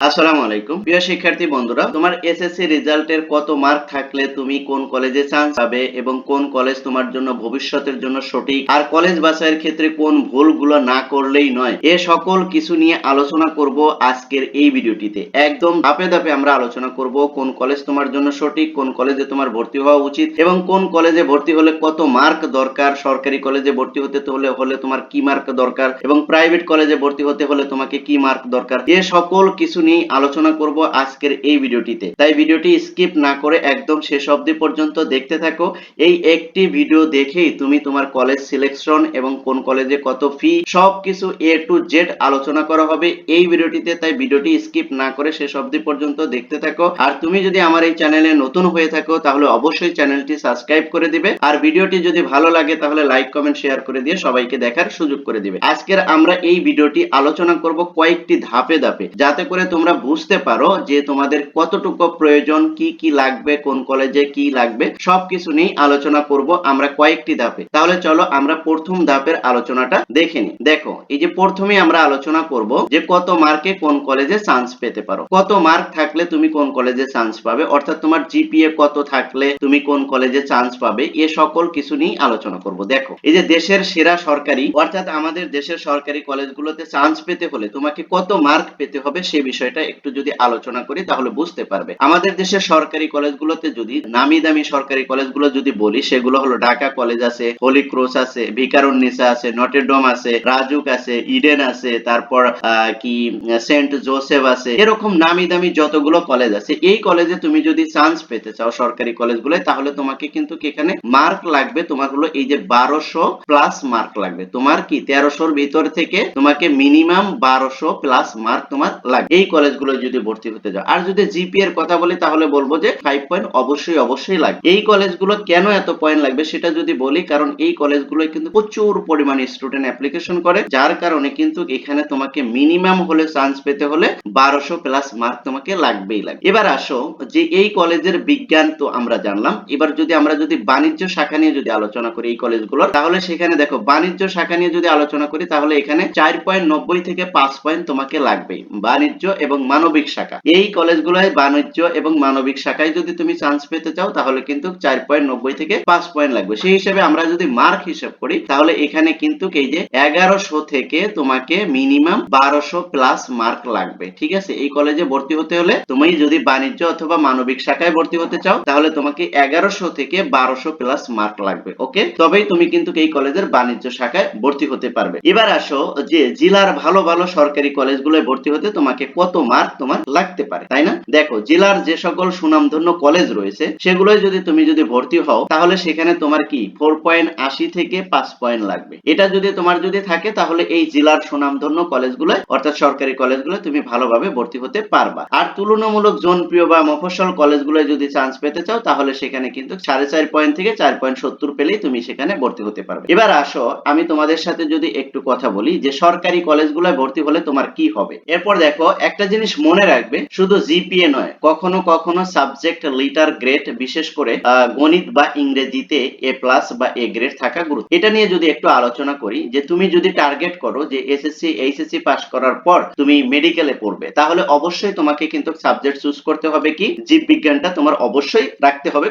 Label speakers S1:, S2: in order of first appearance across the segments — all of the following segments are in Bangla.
S1: আসসালামু আলাইকুম। প্রিয় শিক্ষার্থী বন্ধুরা, তোমার এসএসসি রেজাল্টের কত মার্ক থাকলে তুমি কোন কলেজে চান্স পাবে এবং কোন কলেজ তোমার জন্য ভবিষ্যতের জন্য সঠিক? আর কলেজ বাছাইয়ের ক্ষেত্রে কোন ভুলগুলো না করলেই নয়? এ সকল কিছু নিয়ে আলোচনা করব আজকের এই ভিডিওটিতে। একদম ধাপে ধাপে আমরা আলোচনা করব কোন কলেজ তোমার জন্য সঠিক, কোন কলেজে তোমার ভর্তি হওয়া উচিত এবং কোন কলেজে ভর্তি হলে কত মার্ক দরকার, সরকারি কলেজে ভর্তি হতে হলে হলে তোমার কি মার্ক দরকার এবং প্রাইভেট কলেজে ভর্তি হতে হলে তোমাকে কি মার্ক দরকার? এ সকল কিছু নিয়ে আলোচনা করব আজকের এই ভিডিওটিতে। তাই ভিডিওটি স্কিপ না করে একদম শেষ অবধি পর্যন্ত দেখতে থাকো। এই একটি ভিডিও দেখেই তুমি তোমার কলেজ সিলেকশন এবং কোন কলেজে কত ফি, সবকিছু এ টু জেড আলোচনা করা হবে এই ভিডিওটিতে। তাই ভিডিওটি স্কিপ না করে শেষ অবধি পর্যন্ত দেখতে থাকো। আর তুমি যদি আমার এই চ্যানেলে নতুন হয়ে থাকো, তাহলে অবশ্যই চ্যানেলটি সাবস্ক্রাইব করে দিবে। আর ভিডিওটি যদি ভালো লাগে, তাহলে লাইক, কমেন্ট, শেয়ার করে দিয়ে সবাইকে দেখার সুযোগ করে দিবে। আজকের আমরা এই ভিডিওটি আলোচনা করব কয়েকটি ধাপে ধাপে। যাতে করে তোমরা বুঝতে পারো যে তোমাদের কতটুকু প্রয়োজন, কি কি লাগবে, কোন কলেজে কি লাগবে, সবকিছু নিয়ে আলোচনা করব আমরা কয়েকটি ধাপে। তাহলে চলো আমরা প্রথম ধাপের আলোচনাটা দেখে নিই। দেখো, এই যে প্রথমে আমরা আলোচনা করব যে কত মার্কে কোন কলেজে চান্স পেতে পারো। কত মার্ক থাকলে তুমি কোন কলেজে চান্স পাবে? অর্থাৎ তোমার জিপিএ কত থাকলে তুমি কোন কলেজে চান্স পাবে? এ সকল কিছু নিয়ে আলোচনা করব। দেখো, এই যে দেশের সেরা সরকারি, অর্থাৎ আমাদের দেশের সরকারি কলেজগুলোতে চান্স পেতে হলে তোমাকে কত মার্ক পেতে হবে সে বিষয়টা একটু যদি আলোচনা করি, তাহলে বুঝতে পারবে। আমাদের দেশের সরকারি কলেজগুলোতে যদি নামি দামি সরকারি কলেজগুলো যদি বলি, সেগুলো হলো ঢাকা কলেজ আছে, হোলি ক্রস আছে, ভিকারুন্নিসা আছে নটেরডম আছে, রাজুক আছে, ইডেন আছে, তারপর কি, সেন্ট জোসেফ আছে, এরকম নামি দামি যতগুলো কলেজ আছে, এই কলেজে তুমি যদি চান্স পেতে চাও সরকারি কলেজগুলোয়, তাহলে তোমাকে কিন্তু এখানে মার্ক লাগবে, তোমার হলো এই যে বারোশো প্লাস মার্ক লাগবে। তোমার কি তেরোশোর ভিতর থেকে তোমাকে মিনিমাম বারোশো প্লাস মার্ক তোমার লাগবে। এই কলেজগুলো যদি ভর্তি হতে যাও। আর যদি জিপি এর কথা বলি, তাহলে বলব যে ফাইভ পয়েন্ট অবশ্যই অবশ্যই লাগবে। এই কলেজগুলো কেন এত পয়েন্ট লাগবে সেটা যদি বলি, কারণ এই কলেজগুলো কিন্তু প্রচুর পরিমাণে স্টুডেন্ট অ্যাপ্লিকেশন করে, যার কারণে কিন্তু এখানে তোমাকে মিনিমাম হলে চান্স পেতে হলে বারোশো প্লাস মার্ক তোমাকে লাগবেই লাগবে। এবার আসো, যে এই কলেজের বিজ্ঞান তো আমরা জানলাম। এবার যদি আমরা যদি বাণিজ্য শাখা নিয়ে যদি আলোচনা করি এই কলেজগুলোর তাহলে সেখানে দেখো, বাণিজ্য শাখা নিয়ে যদি আলোচনা করি, তাহলে এখানে চার পয়েন্ট নব্বই থেকে পাঁচ পয়েন্ট তোমাকে লাগবেই। বাণিজ্য এবং মানবিক শাখা। এই কলেজগুলোয় বাণিজ্য এবং মানবিক শাখায় যদি তুমি চান্স পেতে চাও, তাহলে কিন্তু চার পয়েন্ট নব্বই থেকে পাঁচ পয়েন্ট লাগবে। সেই হিসেবে আমরা যদি মার্ক হিসাব করি, তাহলে এখানে কিন্তু এই যে এগারোশো থেকে তোমাকে মিনিমাম বারোশো প্লাস মার্ক লাগবে। ঠিক আছে? এই কলেজে ভর্তি হতে হলে তুমি যদি বাণিজ্য অথবা মানবিক শাখায় ভর্তি হতে চাও, তাহলে তোমাকে এগারোশো থেকে বারোশো প্লাস মার্ক লাগবে। ওকে তবেই তুমি কিন্তু এই কলেজের বাণিজ্য শাখায় ভর্তি হতে পারবে। এবার আসো যে জেলার ভালো ভালো সরকারি কলেজগুলোয় ভর্তি হতে তোমাকে কত মার্ক তোমার লাগতে পারে, তাই না? দেখো, জেলার যে সকল সুনামধন্য কলেজ রয়েছে, সেগুলোয় যদি তুমি যদি ভর্তি হও, তাহলে সেখানে তোমার কি? ফোর পয়েন্ট আশি থেকে পাঁচ পয়েন্ট লাগবে। এটা যদি তোমার যদি থাকে, তাহলে এই জেলার সুনামধন্য কলেজগুলো অর্থাৎ সরকারি কলেজগুলো তুমি ভালোভাবে ভর্তি হতে পারবা। আর তুলনামূলক জনপ্রিয় বা মফস্বল কলেজগুলো যদি চান্স পেতে চাও, তাহলে সেখানে কিন্তু সাড়ে চার পয়েন্ট থেকে চার পয়েন্ট সত্তর পেলেই তুমি সেখানে ভর্তি হতে পারবে। এবার আসো, আমি তোমাদের সাথে যদি একটু কথা বলি, যে সরকারি কলেজগুলোয় ভর্তি হলে তোমার কি হবে? এরপর দেখো একটা জিনিস মনে রাখবে, শুধু জিপিএ নয়, কখনো কখনো সাবজেক্ট লিটার গ্রেড, বিশেষ করে গণিত বা ইংরেজিতে এ প্লাস বা এ গ্রেড থাকা গুরুত্ব। এটা নিয়ে যদি একটু আলোচনা করি, যে তুমি যদি টার্গেট করো যে এসএসসি এইচএসসি পাস করার পর তুমি মেডিকেলে পড়বে, তাহলে অবশ্যই তোমাকে কিন্তু সাবজেক্ট চুজ করতে হবে কি? জীব বিজ্ঞানটা তোমার অবশ্যই রাখতে হবে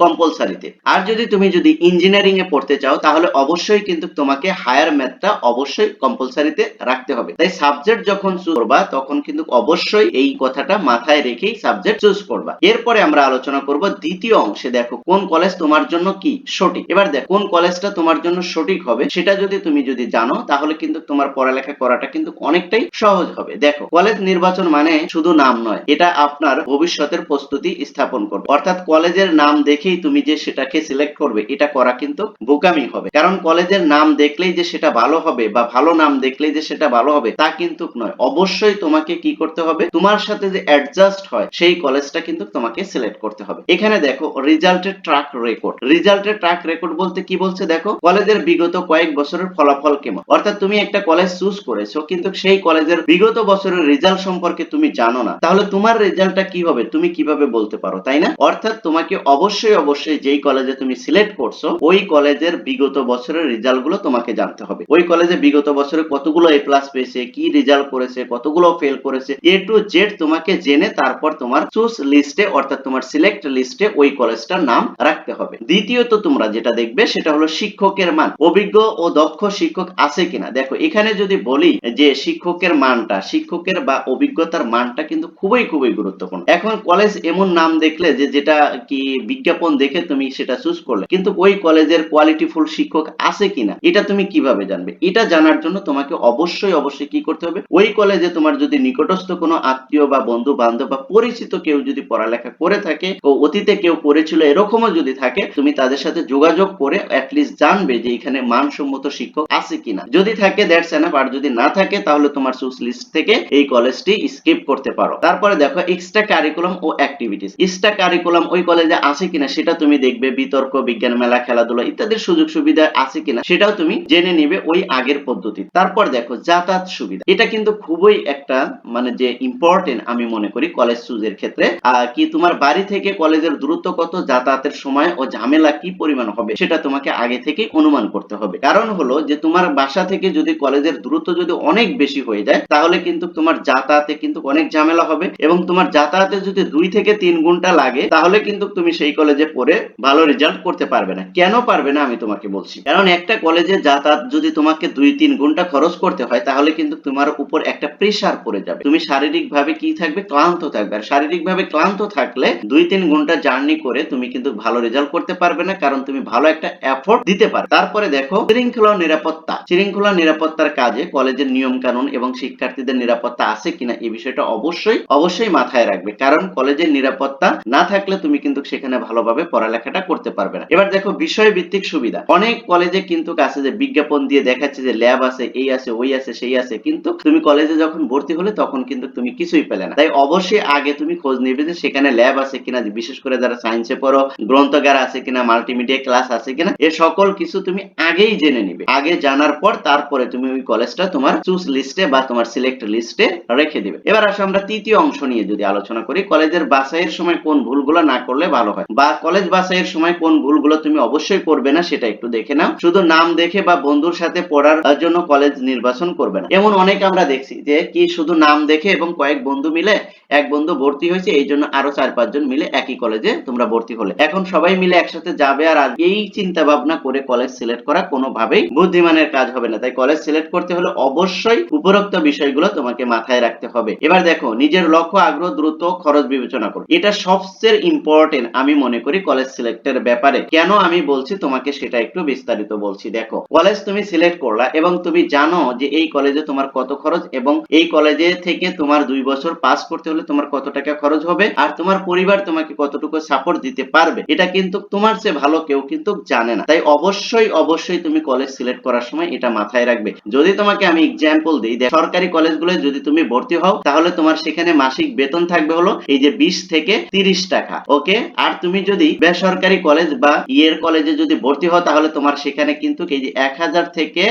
S1: কম্পালসারিতে আর যদি তুমি যদি ইঞ্জিনিয়ারিং এ পড়তে চাও, তাহলে অবশ্যই কিন্তু তোমাকে হায়ার ম্যাথটা অবশ্যই কম্পালসারিতে রাখতে হবে। তাই সাবজেক্ট যখন চুজ করবা, তখন কিন্তু অবশ্যই এই কথাটা মাথায় রেখেই সাবজেক্ট চুজ করবা। এরপরে আমরা আলোচনা করব দ্বিতীয় অংশে। দেখো, কোন কলেজ তোমার জন্য কি সঠিক? এবার দেখো, কোন কলেজটা তোমার জন্য সঠিক হবে সেটা যদি তুমি যদি জানো, তাহলে কিন্তু তোমার পড়ালেখা করাটা কিন্তু অনেকটাই সহজ হবে। দেখো কলেজ নির্বাচন মানে শুধু নাম নয়, এটা আপনার ভবিষ্যতের প্রস্তুতি স্থাপন করবে। অর্থাৎ কলেজের নাম দেখেই তুমি যে সেটাকে সিলেক্ট করবে, এটা করা কিন্তু বোকামি হবে। কারণ কলেজের নাম দেখলেই যে সেটা ভালো হবে বা ভালো নাম দেখলেই যে সেটা ভালো হবে, তা কিন্তু নয়। অবশ্যই তোমাকে কি করতে হবে। তোমার সাথে যে অ্যাডজাস্ট হয়, সেই কলেজটা কিন্তু তোমাকে সিলেক্ট করতে হবে। এখানে দেখো রেজাল্টের ট্র্যাক রেকর্ড রেজাল্টের ট্র্যাক রেকর্ড বলতে কি বলছে দেখো? কলেজের বিগত কয়েক বছরের ফলাফল কেমন? অর্থাৎ তুমি একটা কলেজ চুজ করেছ, কিন্তু সেই কলেজের বিগত বছরের রেজাল্ট সম্পর্কে তুমি জানো না। তাহলে তোমার রেজাল্টটা কি হবে? তুমি কীভাবে বলতে পারো, তাই না? অর্থাৎ তোমাকে অবশ্যই অবশ্যই যেই কলেজে তুমি সিলেক্ট করছ, ওই কলেজের বিগত বছরের রেজাল্টগুলো তোমাকে জানতে হবে। ওই কলেজে বিগত বছরে কতগুলো এ প্লাস পেয়েছে, কি রেজাল্ট করেছে, কতগুলো ফেল করেছে হচ্ছে এ টু জেড তোমাকে জেনে তারপর তোমার চুজ লিস্টে অর্থাৎ তোমার সিলেক্ট লিস্টে ওই কলেজটার নাম রাখতে হবে। দ্বিতীয়ত তোমরা যেটা দেখবে সেটা হলো শিক্ষকের মান। অভিজ্ঞ ও দক্ষ শিক্ষক আছে কিনা? দেখো, এখানে যদি বলি যে শিক্ষকের মানটা, শিক্ষকের বা অভিজ্ঞতার মানটা কিন্তু খুবই খুবই গুরুত্বপূর্ণ। এখন কলেজ এমন নাম দেখলে যে যেটা কি বিজ্ঞাপন দেখে তুমি সেটা চুজ করলে, কিন্তু ওই কলেজের কোয়ালিটিফুল শিক্ষক আছে কিনা, এটা তুমি কীভাবে জানবে? এটা জানার জন্য তোমাকে অবশ্যই অবশ্যই কি করতে হবে? ওই কলেজে তোমার যদি নিকটস্থ কোনো আত্মীয় বা বন্ধু বান্ধব বা পরিচিত কেউ যদি পড়ালেখা করে থাকে ও অতীতে কেউ করেছিল এরকমও যদি থাকে, তুমি তাদের সাথে যোগাযোগ করে অ্যাটলিস্ট জানবে যে এখানে মানসম্মত শিক্ষক আছে কিনা। যদি থাকে দ্যাটস এনাফ আর যদি না থাকে, তাহলে তোমার চুজ লিস্ট থেকে এই কলেজটি স্কিপ করতে পারো। তারপরে দেখো এক্সট্রা কারিকুলাম ও অ্যাক্টিভিটিস এক্সট্রা কারিকুলাম ওই কলেজে আছে কিনা, সেটা তুমি দেখবে, বিতর্ক, বিজ্ঞান মেলা, খেলাধুলা ইত্যাদির সুযোগ সুবিধা আছে কিনা, সেটাও তুমি জেনে নিবে ওই আগের পদ্ধতি তারপর দেখো, যাতায়াত সুবিধা। এটা কিন্তু খুবই একটা মানে যে ইম্পর্টেন্ট আমি মনে করি কলেজ চুজের ক্ষেত্রে কি তোমার বাড়ি থেকে কলেজের দূরত্ব কত, যাতায়াতের সময় ও ঝামেলা কি পরিমাণ হবে, সেটা তোমাকে আগে থেকে অনুমান করতে হবে। কারণ হলো যে তোমার বাসা থেকে যদি কলেজের দূরত্ব যদি অনেক বেশি হয়ে যায়, তাহলে কিন্তু তোমার যাতায়াতে কিন্তু অনেক ঝামেলা হবে এবং তোমার যাতায়াতে যদি দুই থেকে তিন ঘণ্টা লাগে, তাহলে কিন্তু তুমি সেই কলেজে পড়ে ভালো রেজাল্ট করতে পারবে না। কেন পারবে না আমি তোমাকে বলছি। কারণ একটা কলেজে যাতায়াত যদি তোমাকে দুই তিন ঘণ্টা খরচ করতে হয়, তাহলে কিন্তু তোমার উপর একটা প্রেসার পড়ে যাবে। তুমি শারীরিক ভাবে কি থাকবে? ক্লান্ত থাকবে। আর শারীরিক ভাবে ক্লান্ত থাকলে দুই তিন ঘণ্টা জার্নি করে তুমি কিন্তু ভালো রেজাল্ট করতে পারবে না, কারণ তুমি ভালো একটা এফোর্ট দিতে পারবে। তারপরে দেখো, শৃঙ্খলা নিরাপত্তা। শৃঙ্খলা নিরাপত্তার কাজে কলেজের নিয়ম কানুন এবং শিক্ষার্থীদের নিরাপত্তা আছে কিনা এই বিষয়টা অবশ্যই অবশ্যই মাথায় রাখবে। কারণ কলেজের নিরাপত্তা না থাকলে তুমি কিন্তু সেখানে ভালোভাবে পড়ালেখাটা করতে পারবে না। এবার দেখো বিষয় ভিত্তিক সুবিধা। অনেক কলেজে কিন্তু আছে যে, বিজ্ঞাপন দিয়ে দেখাচ্ছে যে ল্যাব আছে, এই আছে, ওই আছে, সেই আছে। কিন্তু তুমি কলেজে যখন ভর্তি হলে তখন কিন্তু তুমি কিছুই পেলে না। তাই অবশ্যই আগে তুমি খোঁজ নিবে যে সেখানে ল্যাব আছে কিনা বিশেষ করে যারা সায়েন্সে পড়ো, গ্রন্থগার আছে কিনা মাল্টিমিডিয়া ক্লাস আছে কিনা, এ সকল কিছু তুমি আগেই জেনে নিবে। আগে জানার পর তারপরে তুমি ওই কলেজটা তোমার চুজ লিস্টে বা তোমার সিলেক্ট লিস্টে রেখে দিবে। এবার আসো আমরা তৃতীয় অংশ নিয়ে যদি আলোচনা করি, কলেজের বাছাইয়ের সময় কোন ভুলগুলো না করলে ভালো হয়? বা কলেজ বাছাইয়ের সময় কোন ভুলগুলো তুমি অবশ্যই করবে না সেটা একটু দেখে নাও। শুধু নাম দেখে বা বন্ধুর সাথে পড়ার জন্য কলেজ নির্বাচন করবে না। এমন অনেক আমরা দেখছি যে কি শুধু নাম দেখে এবং কয়েক বন্ধু মিলে এক বন্ধু ভর্তি হয়েছে, এই জন্য আরও চার পাঁচজন মিলে একই কলেজে তোমরা ভর্তি হলে। এখন সবাই মিলে একসাথে যাবে আর এই চিন্তা ভাবনা করে কলেজ সিলেক্ট করা কোনোভাবেই বুদ্ধিমানের কাজ হবে না। তাই কলেজ সিলেক্ট করতে হলে অবশ্যই উপরোক্ত বিষয়গুলো তোমাকে মাথায় রাখতে হবে। এবার দেখো, নিজের লক্ষ্য, আগ্রহ, দ্রুত খরচ বিবেচনা করো। এটা সবচেয়ে ইম্পর্টেন্ট আমি মনে করি কলেজ সিলেক্টের ব্যাপারে। কেন আমি বলছি তোমাকে সেটা একটু বিস্তারিত বলছি। দেখো কলেজ তুমি সিলেক্ট করলা এবং তুমি জানো যে এই কলেজে তোমার কত খরচ এবং এই কলেজে থেকে তোমার দুই বছর পাস করতে হলে তোমার কত টাকা খরচ হবে আর তোমার পরিবার তোমাকে কতটুকু সাপোর্ট দিতে পারবে? এটা কিন্তু তোমার চেয়ে ভালো কেউ কিন্তু জানে না। তাই অবশ্যই অবশ্যই তুমি কলেজ সিলেক্ট করার সময় এটা মাথায় রাখবে। যদি তোমাকে আমি এক্সাম্পল দিই সরকারি কলেজগুলো যদি তুমি ভর্তি হও, তাহলে তোমার সেখানে মাসিক বেতন থাকবে হলো এই যে বিশ থেকে তিরিশ টাকা ওকে আর তুমি যদি বেসরকারি কলেজ বা ইয়ের কলেজে যদি ভর্তি হও, তাহলে তোমার সেখানে কিন্তু এই যে এক হাজার থেকে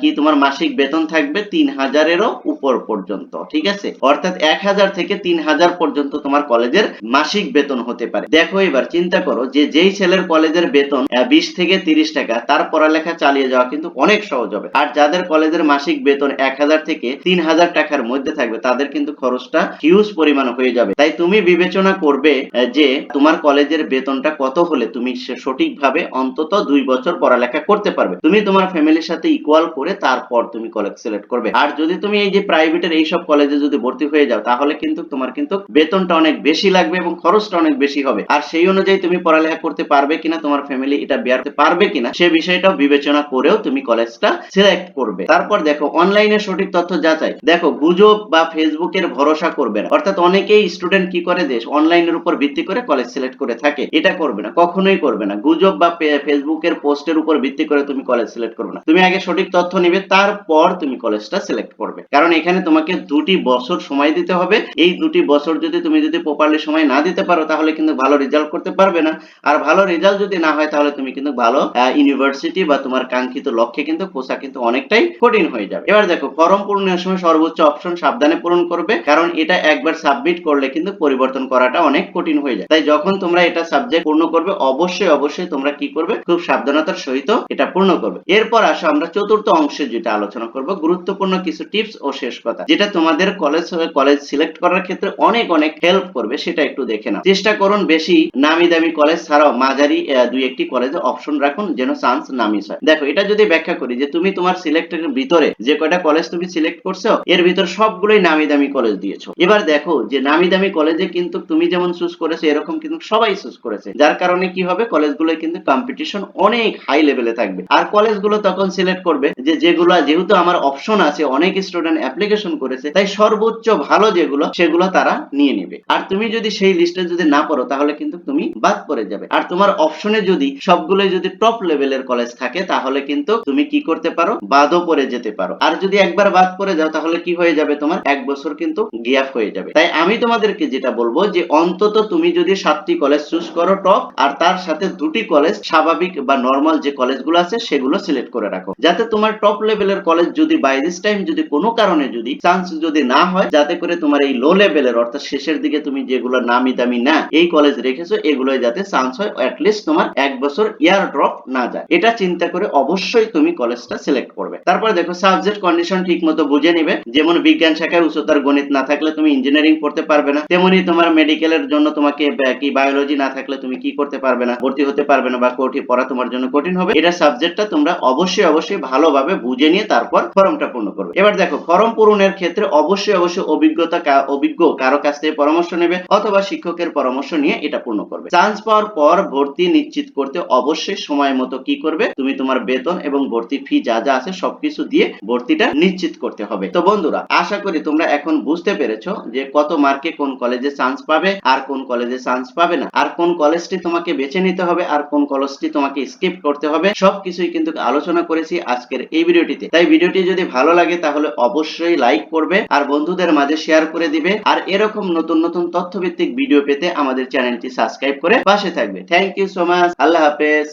S1: কি তোমার মাসিক বেতন থাকবে তিন হাজারেরও উপর পর্যন্ত, ঠিক আছে? অর্থাৎ এক হাজার থেকে তিন হাজার পর্যন্ত তোমার কলেজের মাসিক বেতন হতে পারে। দেখো এবার, চিন্তা করো যে যেই ছেলের কলেজের বেতন বিশ থেকে তিরিশ টাকা, তার পড়ালেখা চালিয়ে যাওয়া কিন্তু অনেক সহজ হবে। আর যাদের কলেজের মাসিক বেতন এক হাজার থেকে তিন হাজার টাকার মধ্যে থাকবে, তাদের কিন্তু খরচটা হিউজ পরিমাণ হয়ে যাবে। তাই তুমি বিবেচনা করবে যে তোমার কলেজের বেতনটা কত হলে তুমি সঠিকভাবে অন্তত দুই বছর পড়ালেখা করতে পারবে। তুমি তোমার ফ্যামিলির সাথে ইকুয়াল করে তারপর তুমি কলেজ সিলেক্ট করবে। আর যদি তুমি এই যে প্রাইভেটের এইসব কলেজে যদি ভর্তি হয়ে যাও, তাহলে কিন্তু তোমার কিন্তু বেতনটা অনেক বেশি লাগবে এবং খরচটা অনেক বেশি হবে। আর সেই অনুযায়ী তুমি পড়ালেখা করতে পারবে কিনা, তোমার ফ্যামিলি এটা বেয়ারতে পারবে কিনা, সে বিষয়টাও বিবেচনা করেও তুমি কলেজটা সিলেক্ট করবে। তারপর দেখো অনলাইনে সঠিক তথ্য যাচাই। দেখো, গুজব বা ফেসবুকের ভরসা করবে না। অর্থাৎ অনেকেই স্টুডেন্ট কি করে দেশ অনলাইনের উপর ভিত্তি করে কলেজ সিলেক্ট করে থাকে। এটা করবে না, কখনোই করবে না। গুজব বা ফেসবুকের পোস্টের উপর ভিত্তি করে তুমি কলেজ সিলেক্ট করবে না। তুমি আগে সঠিক তথ্য নিবে, তারপর তুমি কলেজটা সিলেক্ট করবে। কারণ এখানে তোমাকে দুটি বছর সময় দিতে হবে। এই দুটি দুটি বছর যদি তুমি যদি প্রপারলি সময় না দিতে পারো, তাহলে কিন্তু ভালো রেজাল্ট করতে পারবে না। আর ভালো রেজাল্ট যদি না হয়, তাহলে তুমি কিন্তু ভালো ইউনিভার্সিটি বা তোমার কাঙ্ক্ষিত লক্ষ্যে কিন্তু পৌঁছা কিন্তু অনেকটাই কঠিন হয়ে যাবে। এবার দেখো ফর্ম পূরণের সময় সর্বোচ্চ অপশন সাবধানে পূরণ করবে, কারণ এটা একবার সাবমিট করলে কিন্তু পরিবর্তন করাটা অনেক কঠিন হয়ে যায়। তাই যখন তোমরা এটা সাবজেক্ট পূর্ণ করবে, অবশ্যই অবশ্যই তোমরা কি করবে? খুব সাবধানতার সহিত এটা পূর্ণ করবে। এরপর আসো আমরা চতুর্থ অংশে যেটা আলোচনা করব, গুরুত্বপূর্ণ কিছু টিপস ও শেষ কথা, যেটা তোমাদের কলেজ কলেজ সিলেক্ট করার ক্ষেত্রে অনেক অনেক হেল্প করবে, সেটা একটু দেখে নাও। চেষ্টা করুন বেশি নামি দামি কলেজ ছাড়াও মাঝারি দুই একটি কলেজে অপশন রাখুন যেন চান্স না মিস হয়। দেখো, এটা যদি ব্যাখ্যা করি যে তুমি তোমার সিলেক্টের ভিতরে যে কয়টা কলেজ তুমি সিলেক্ট করছ, এর ভিতর সবগুলোই নামি দামি কলেজ দিয়েছ। এবার দেখো যে নামি দামি কলেজে কিন্তু তুমি যেমন চুজ করেছ, এরকম কিন্তু সবাই চুজ করেছে। যার কারণে কি হবে? কলেজগুলো কিন্তু কম্পিটিশন অনেক হাই লেভেলে থাকবে। আর কলেজগুলো তখন সিলেক্ট করবে যে যেগুলো, যেহেতু আমার অপশন আছে, অনেক স্টুডেন্ট অ্যাপ্লিকেশন করেছে, তাই সর্বোচ্চ ভালো যেগুলো, সেগুলো তারা নিয়ে নেবে। আর তুমি যদি সেই লিস্টে যদি না পড়ো, তাহলে কিন্তু তুমি বাদ পড়ে যাবে। আর তোমার অপশনে যদি সবগুলোই যদি টপ লেভেলের কলেজ থাকে, তাহলে কিন্তু তুমি কি করতে পারো? বাদও পড়ে যেতে পারো। আর যদি একবার বাদ পড়ে যাও, তাহলে কি হয়ে যাবে তোমার? এক বছর কিন্তু গ্যাপ হয়ে যাবে। তাই আমি তোমাদেরকে যেটা বলব যে, অন্তত তুমি যদি সাতটি কলেজ চুজ করো টপ আর তার সাথে দুটি কলেজ স্বাভাবিক বা নর্মাল যে কলেজগুলো আছে, সেগুলো সিলেক্ট করে রাখো। যাতে তোমার টপ লেভেলের কলেজ যদি বাই দিস টাইম যদি কোনো কারণে যদি চান্স যদি না হয়, যাতে করে তোমার এই লো লেভেলের, অর্থাৎ শেষের দিকে তুমি যেগুলো নামি দামি না, এই কলেজ রেখেছো, এগুলোই যাতে চান্স হয় অ্যাটলিস্ট তোমার এক বছর ইয়ার ড্রপ না যায়। এটা চিন্তা করে অবশ্যই তুমি কলেজটা সিলেক্ট করবে। তারপরে দেখো সাবজেক্ট কন্ডিশন ঠিক মতো বুঝে নিবে। যেমন বিজ্ঞান শাখায় উচ্চতার গণিত না থাকলে তুমি ইঞ্জিনিয়ারিং পড়তে পারবে না। তেমনি তোমার মেডিকেলের জন্য তোমাকে কি বায়োলজি না থাকলে তুমি কি করতে পারবে না, ভর্তি হতে পারবে না, বা কঠিন পড়া তোমার জন্য কঠিন হবে। এটা সাবজেক্টটা তোমরা অবশ্যই অবশ্যই ভালোভাবে বুঝে নিয়ে তারপর ফর্মটা পূর্ণ করবে। এবার দেখো, ফর্ম পূরণের ক্ষেত্রে অবশ্যই অবশ্যই অভিজ্ঞতা অভিজ্ঞ কারও কাছ থেকে পরামর্শ নেবে অথবা শিক্ষকের পরামর্শ নিয়ে এটা পূর্ণ করবে। চান্স পাওয়ার পর ভর্তি নিশ্চিত করতে অবশ্যই সময় মতো কি করবে? তুমি তোমার বেতন এবং ভর্তি ফি যা যা আছে সবকিছু দিয়ে ভর্তিটা নিশ্চিত করতে হবে। তো বন্ধুরা, আশা করি তোমরা এখন বুঝতে পেরেছ যে কত মার্কে কোন কলেজে চান্স পাবে আর কোন কলেজে চান্স পাবে না। আর কোন কলেজটি তোমাকে বেছে নিতে হবে আর কোন কলেজটি তোমাকে স্কিপ করতে হবে সবকিছুই কিন্তু আলোচনা করেছি আজকের এই ভিডিওটিতে। তাই ভিডিওটি যদি ভালো লাগে তাহলে অবশ্যই লাইক করবে আর বন্ধুদের মাঝে শেয়ার করে দিবে। আর এরকম নতুন নতুন তথ্যভিত্তিক ভিডিও পেতে আমাদের চ্যানেলটি সাবস্ক্রাইব করে পাশে থাকবে। থ্যাংক ইউ সো মাচ আল্লাহ হাফেজ।